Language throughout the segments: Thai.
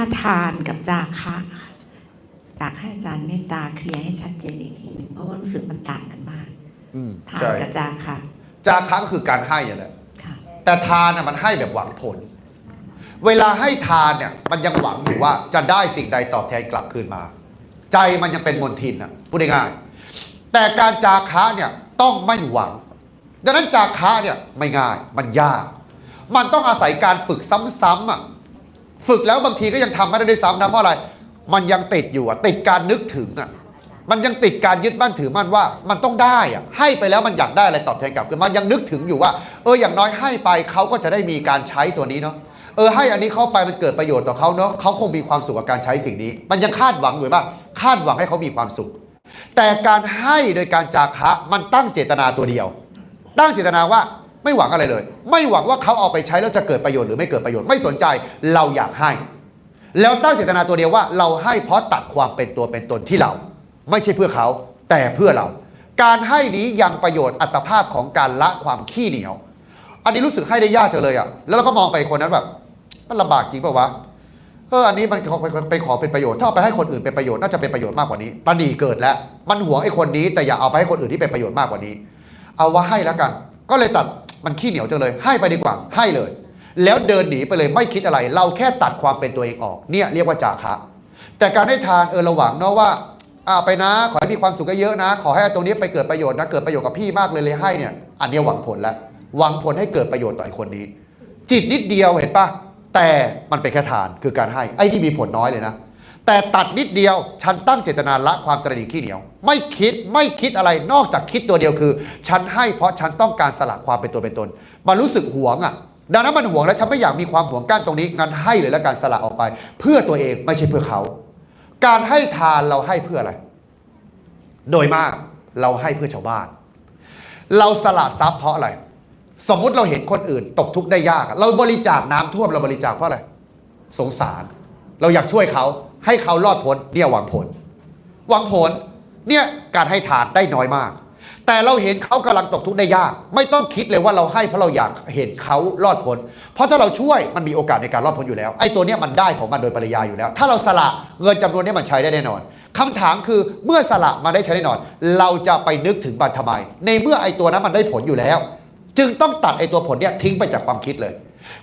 ว่าทานกับจาคะค่ะอยากให้อาจารย์เมตตาเคลียร์ให้ชัดเจนอีกทีหนึงเพราะว่ารู้สึกมันต่างกันมากอืมทานใช่กับจาคะจาคะก็คือการให้อย่างแหละค่ะ แต่ทานน่ะมันให้แบบหวังผล เวลาให้ทานเนี่ยมันยังหวังอยู่ว่าจะได้สิ่งใดตอบแทนกลับคืนมา ใจมันยังเป็นมนทินอะพูดง่ายๆแต่การจาคะเนี่ยต้องไม่หวัง ดังนั้นจาคะเนี่ยไม่ง่ายมันยาก มันต้องอาศัยการฝึกซ้ำๆอะ ฝึกแล้วบางทีก็ยังทำไม่ได้ด้วยซ้ำนะเพราะอะไร มันยังติดอยู่อะติดการนึกถึงอะมันยังติดการยึดมั่นถือมั่นว่า มันต้องได้อะให้ไปแล้วมันอยากได้อะไรตอบแทนกลับคืนมายังนึกถึงอยู่ว่า เอออย่างน้อยให้ไปเขาก็จะได้มีการใช้ตัวนี้เนาะเออให้อันนี้เข้าไปมันเกิดประโยชน์ต่อเขาเนาะเขาคงมีความสุขกับการใช้สิ่งนี้ มันยังคาดหวังอยู่ว่าคาดหวังให้เขามีความสุข แต่การให้โดยการจาคะมันตั้งเจตนาตัวเดียว ตั้งเจตนาว่า ไม่หวังอะไรเลย ไม่หวังว่าเขาเอาไปใช้แล้วจะเกิดประโยชน์หรือไม่เกิดประโยชน์ไม่สนใจเราอยากให้ แล้วตั้งเจตนาตัวเดียวว่า เราให้เพราะตัดความเป็นตัวเป็นตนที่เรา ไม่ใช่เพื่อเขา แต่เพื่อเรา การให้นี้ยังประโยชน์อัตภาพของการละความขี้เหนียว อันนี้รู้สึกให้ได้ยากจังเลยอะแล้วเราก็มองไปคนนั้นแบบมันลำบากจริงเปล่าวะเอออันนี้มันไปไปขอเป็นประโยชน์ถ้าเอาไปให้คนอื่นเป็นประโยชน์น่าจะเป็นประโยชน์มากกว่านี้ตันดีเกิดแล้ว มันหวงไอ้คนนี้แต่อย่าเอาไปให้คนอื่นที่เป็นประโยชน์มากกว่านี้ เอาว่าให้แล้วกัน ก็เลยตัด มันขี้เหนียวจังเลย ให้ไปดีกว่า ให้เลย แล้วเดินหนีไปเลยไม่คิดอะไร เราแค่ตัดความเป็นตัวเองออก เนี่ยเรียกว่าจาคะ แต่การให้ทานเออเราหวังเนาะว่าอ่าไปนะ ขอให้มีความสุขเยอะๆนะ ขอให้ตรงนี้ไปเกิดประโยชน์นะ เกิดประโยชน์กับพี่มากเลยเลยให้เนี่ย อันนี้หวังผลแล้ว หวังผลให้เกิดประโยชน์ต่อไอ้คนนี้ จิตนิดเดียวเห็นปะแต่มันเป็นแค่ทานคือการให้ ไอ้ที่มีผลน้อยเลยนะ แต่ตัดนิดเดียว ฉันตั้งเจตนาละความตระหนี่ขี้เหนียว ไม่คิดไม่คิดอะไรนอกจากคิดตัวเดียวคือ ฉันให้เพราะฉันต้องการสละความเป็นตัวเป็นตน มันรู้สึกหวงอะ ดังนั้นมันหวงแล้วฉันไม่อยากมีความหวงกั้นตรงนี้งั้นให้เลยแล้วการสละออกไป เพื่อตัวเองไม่ใช่เพื่อเขา การให้ทานเราให้เพื่ออะไร โดยมากเราให้เพื่อชาวบ้าน เราสละทรัพย์เพราะอะไร สมมุติเราเห็นคนอื่น ตกทุกข์ได้ยาก เราบริจาคน้ำท่วมเราบริจาคเพราะอะไร สงสาร เราอยากช่วยเขา ให้เขารอดพ้นเนี่ยหวังผล หวังผลเนี่ยการให้ทานได้น้อยมาก แต่เราเห็นเขากำลังตกทุกข์ได้ยาก ไม่ต้องคิดเลยว่าเราให้เพราะเราอยากเห็นเขารอดพ้นเพราะถ้าเราช่วยมันมีโอกาสในการรอดพ้นอยู่แล้วไอ้ตัวเนี้ยมันได้ของมันโดยปริยายอยู่แล้ว ถ้าเราสละเงินจำนวนนี้มันใช้ได้แน่นอนคำถามคือเมื่อสละมาได้ใช้แน่นอน เราจะไปนึกถึงบัตรทำไมในเมื่อไอ้ตัวนั้นมันได้ผลอยู่แล้ว จึงต้องตัดไอ้ตัวผลเนี่ยทิ้งไปจากความคิดเลย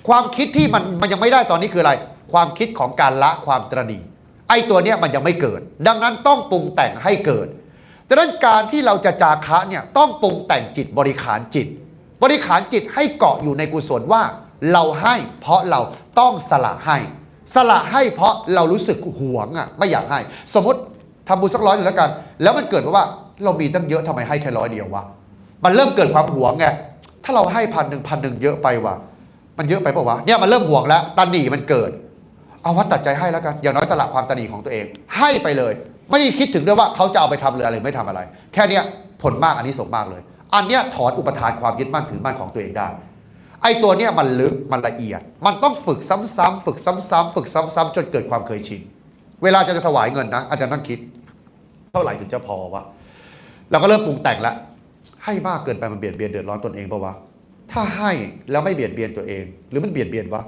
ความคิดที่มันมันยังไม่ได้ตอนนี้คืออะไร ความคิดของการละความตระหนี่ ไอ้ตัวเนี้ยมันยังไม่เกิด ดังนั้นต้องปรุงแต่งให้เกิดดังนั้นการที่เราจะจาคะเนี่ยต้องปรุงแต่งจิตบริขารจิต บริขารจิตให้เกาะอยู่ในกุศลว่า เราให้เพราะเราต้องสละให้ สละให้เพราะเรารู้สึกหวงอะไม่อยากให้ สมมติทำบุญสักร้อยหนึ่งแล้วกัน แล้วมันเกิดมาว่า เรามีตั้งเยอะทำไมให้แค่ร้อยเดียววะมันเริ่มเกิดความหวงไงถ้าเราให้พันหนึ่งพันหนึ่งเยอะไปว่ะมันเยอะไปเปล่าวะเนี่ยมันเริ่มห่วงแล้วตันหนีมันเกิด เอาว่าตัดใจให้แล้วกัน อย่างน้อยสละความตนีของตัวเอง ให้ไปเลย ไม่ได้คิดถึงด้วยว่าเขาจะเอาไปทำหรืออะไรไม่ทำอะไร แค่เนี้ยผลมากอันนี้สงมากเลย อันเนี้ยถอนอุปทานความยึดมั่นถือมั่นของตัวเองได้ ไอ้ตัวเนี้ยมันลึกมันละเอียด มันต้องฝึกซ้ำๆฝึกซ้ำๆฝึกซ้ำๆจนเกิดความเคยชิน เวลาจะจะถวายเงินนะอาจารย์ต้องคิด เท่าไหร่ถึงจะพอวะเราก็เริ่มปรุงแต่งละให้มากเกินไปมันเบียดเบียนเดือดร้อนตนเองปะวะถ้าให้แล้วไม่เบียดเบียนตัวเอง หรือมันเบียดเบียนวะ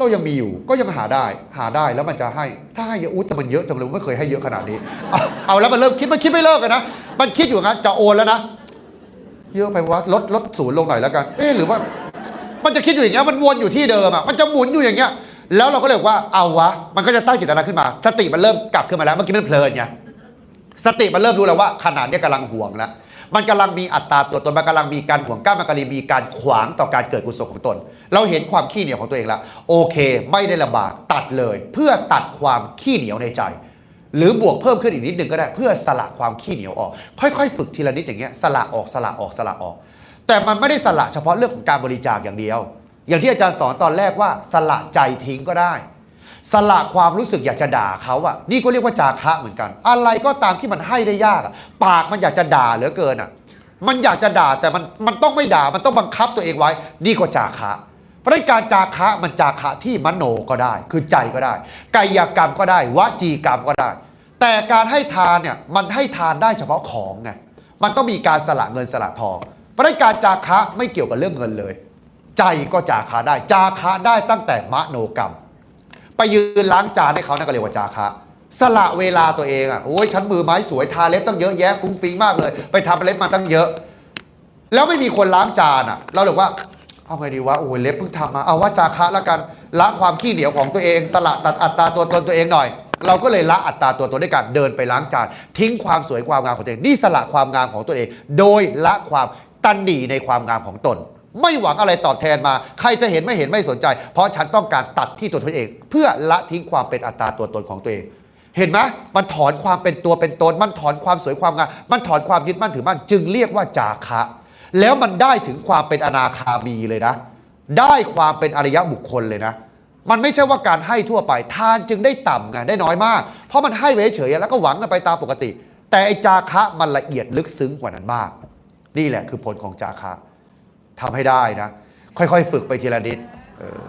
เรายังมีอยู่ก็ยังหาได้หาได้แล้วมันจะให้ ถ้าให้เยอะอุ้ยแต่มันเยอะจังเลยไม่เคยให้เยอะขนาดนี้ เอาแล้วมันเริ่มคิดมันคิดไม่เลิกเลยนะมันคิดอยู่งั้นจะโอนแล้วนะเยอะไปวะลดลดศูนย์ลงหน่อยแล้วกัน เอ๊หรือว่า มันจะคิดอยู่อย่างเงี้ยมันวนอยู่ที่เดิมอะมันจะหมุนอยู่อย่างเงี้ย แล้วเราก็เลยว่าเอาวะ มันก็จะตั้งจิตนาขึ้นมา สติมันเริ่มกลับขึ้นมาแล้วเมื่อกี้มันเพลินไงสติมันเริ่มรู้แล้วว่าขนาดเนี้ยกำลังห่วงแล้ว มันกำลังมีอัตตาตัวตนมันกำลังมีการห่วงก้าวมันกำลังมีการขวางต่อการเกิดกุศลของตน เราเห็นความขี้เหนียวของตัวเองแล้วโอเค ไม่ได้ลำบากตัดเลย เพื่อตัดความขี้เหนียวในใจ หรือบวกเพิ่มขึ้นอีกนิดหนึ่งก็ได้ เพื่อสละความขี้เหนียวออก ค่อยๆ ฝึกทีละนิดอย่างเงี้ยสละออกสละออกสละออก แต่มันไม่ได้สละเฉพาะเรื่องของการบริจาคอย่างเดียว อย่างที่อาจารย์สอนตอนแรกว่าสละใจทิ้งก็ได้ สละความรู้สึกอยากจะด่าเขาอะนี่ก็เรียกว่าจาคะเหมือนกัน อะไรก็ตามที่มันให้ได้ยากอะปากมันอยากจะด่าเหลือเกินอะมันอยากจะด่าแต่มันมันต้องไม่ด่ามันต้องบังคับตัวเองไว้ นี่ก็จาคะเพราะฉะนั้นการจาคะมันจาคะที่มโนก็ได้ คือใจก็ได้กายกรรมก็ได้วจีกรรมก็ได้ แต่การให้ทานเนี่ยมันให้ทานได้เฉพาะของไงมันต้องมีการสละเงินสละทองเพราะฉะนั้นการจาคะไม่เกี่ยวกับเรื่องเงินเลย ใจก็จาคะได้จาคะได้ตั้งแต่มโนกรรม ไปยืนล้างจานให้เขานั่นก็เรียกว่าจาคะสละเวลาตัวเองอะโอ้ยฉันมือไม้สวยทาเล็บตั้งเยอะแยะฟุ้งฟิ้งมากเลย ไปทำเล็บมาตั้งเยอะ แล้วไม่มีคนล้างจานอะ เราเลยว่าเอาไงดีวะโอ้ยเล็บเพิ่งทำมาเอาว่าจาคะแล้วกันละความขี้เหนียวของตัวเอง สละตัดอัตราตัวตนตัวเองหน่อย เราก็เลยละอัตราตัวตนด้วยการเดินไปล้างจานทิ้งความสวยความงามของตัวเองนี่สละความงามของตัวเอง โดยละความตันหนีในความงามของตน ไม่หวังอะไรตอบแทนมา ใครจะเห็นไม่เห็นไม่สนใจ เพราะฉันต้องการตัดที่ตัวตนเอง เพื่อละทิ้งความเป็นอัตราตัวตนของตัวเอง เห็นไหมมันถอนความเป็นตัวเป็นตน มันถอนความสวยความงามมันถอนความยึดมั่นถือมั่นจึงเรียกว่าจาคะ แล้วมันได้ถึงความเป็นอนาคามีเลยนะ ได้ความเป็นอริยบุคคลเลยนะ มันไม่ใช่ว่าการให้ทั่วไป ทานจึงได้ต่ำไงได้น้อยมาก เพราะมันให้เฉยๆแล้วก็หวังกันไปตามปกติ แต่ไอ้จาคะมันละเอียดลึกซึ้งกว่านั้นมาก นี่แหละคือผลของจาคะ ทำให้ได้นะ ค่อยๆ ฝึกไปทีละนิดเออ